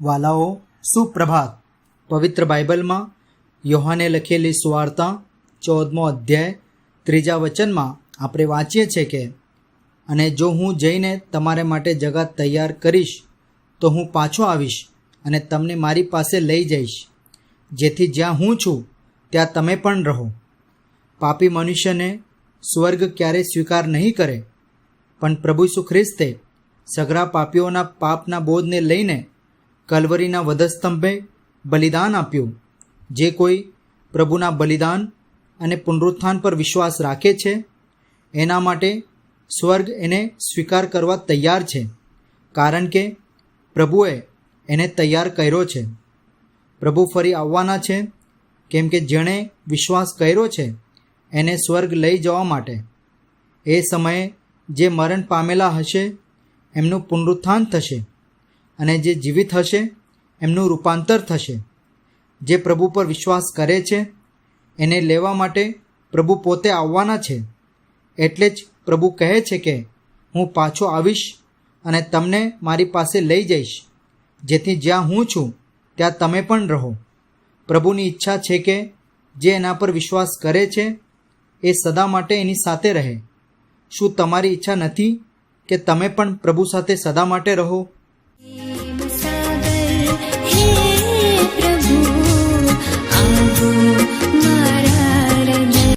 વાલાઓ, સુપ્રભાત. પવિત્ર બાઇબલમાં યોહાને લખેલી સુવાર્તા, ચૌદમો અધ્યાય, ત્રીજા વચનમાં આપણે વાંચીએ છીએ કે, અને જો હું જઈને તમારે માટે જગા તૈયાર કરીશ, તો હું પાછો આવીશ અને તમને મારી પાસે લઈ જઈશ. જેથી જ્યાં હું છું, ત્યાં તમે પણ રહો. પાપી મનુષ્યને સ્વર્ગ ક્યારેય સ્વીકાર નહીં કરે. પણ પ્રભુ સુખ્રિસ્તે સઘરા પાપીઓના પાપના બોધને લઈને કલવરીના વધસ્તંભે બલિદાન આપ્યું. જે કોઈ પ્રભુના બલિદાન અને પુનરુત્થાન પર વિશ્વાસ રાખે છે, એના માટે સ્વર્ગ એને સ્વીકાર કરવા તૈયાર છે, કારણ કે પ્રભુએ એને તૈયાર કર્યો છે. પ્રભુ ફરી આવવાના છે, કેમ કે જેણે વિશ્વાસ કર્યો છે, એને સ્વર્ગ લઈ જવા માટે. એ સમયે જે મરણ પામેલા હશે, એમનું પુનરુત્થાન થશે. અને જે જીવિત હશે, એમનું રૂપાંતર થશે. જે પ્રભુ પર વિશ્વાસ કરે છે, એને લેવા માટે પ્રભુ પોતે આવવાના છે. એટલે જ પ્રભુ કહે છે કે, હું પાછો આવીશ અને તમને મારી પાસે લઈ જઈશ. જેથી જ્યાં હું છું, ત્યાં તમે પણ રહો. પ્રભુની ઈચ્છા છે કે, જે એના પર વિશ્વાસ કરે છે, એ સદા માટે એની સાથે રહે. શું તમારી ઈચ્છા નથી કે તમે પણ પ્રભુ સાથે સદા માટે રહો?